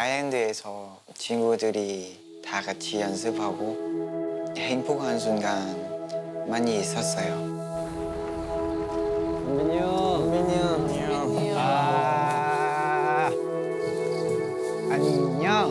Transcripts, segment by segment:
아일랜드에서 친구들이 다 같이 연습하고 행복한 순간 많이 있었어요. 민이 형. 민이 형. 민이 형. 아. 안녕.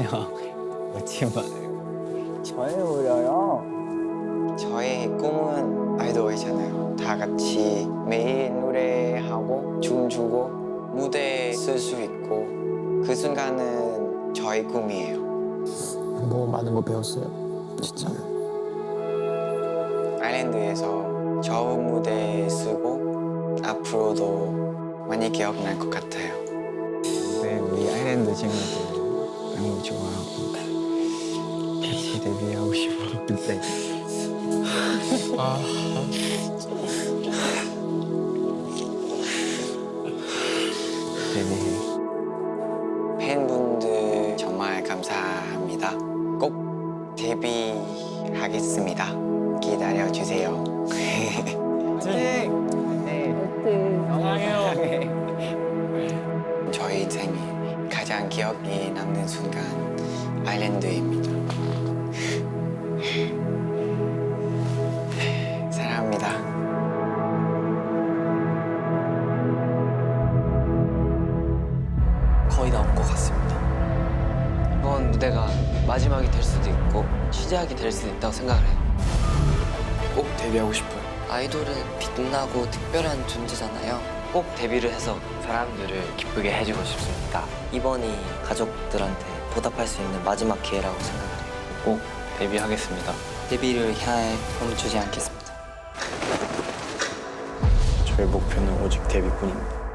형. 웃지 마요. 저의 울려요. 저의 꿈은 아이돌이잖아요. 다 같이 매일 노래하고 춤 추고 무대에 쓸수 있고 그 순간은 저의 꿈이에요. 너무 많은 거 배웠어요. 진짜. 아일랜드에서 좋은 무대에 쓰고 앞으로도 많이 기억날 것 같아요. 네, 우리 아일랜드 친구들 너무 좋아하고 같이 데뷔하고 싶어. 네. 아, 데뷔 감사합니다. 꼭 데뷔하겠습니다. 기다려 주세요. 네. 저희 인생에 가장 기억이 남는 순간 아일랜드입니다. 사랑합니다. 거의 다 온 것 같습니다. 이번 무대가 마지막이 될 수도 있고 시작이 될 수도 있다고 생각을 해요. 꼭 데뷔하고 싶어요. 아이돌은 빛나고 특별한 존재잖아요. 꼭 데뷔를 해서 사람들을 기쁘게 해주고 싶습니다. 이번이 가족들한테 보답할 수 있는 마지막 기회라고 생각을 해요. 꼭 데뷔하겠습니다. 데뷔를 향해 멈추지 않겠습니다. 저의 목표는 오직 데뷔뿐입니다.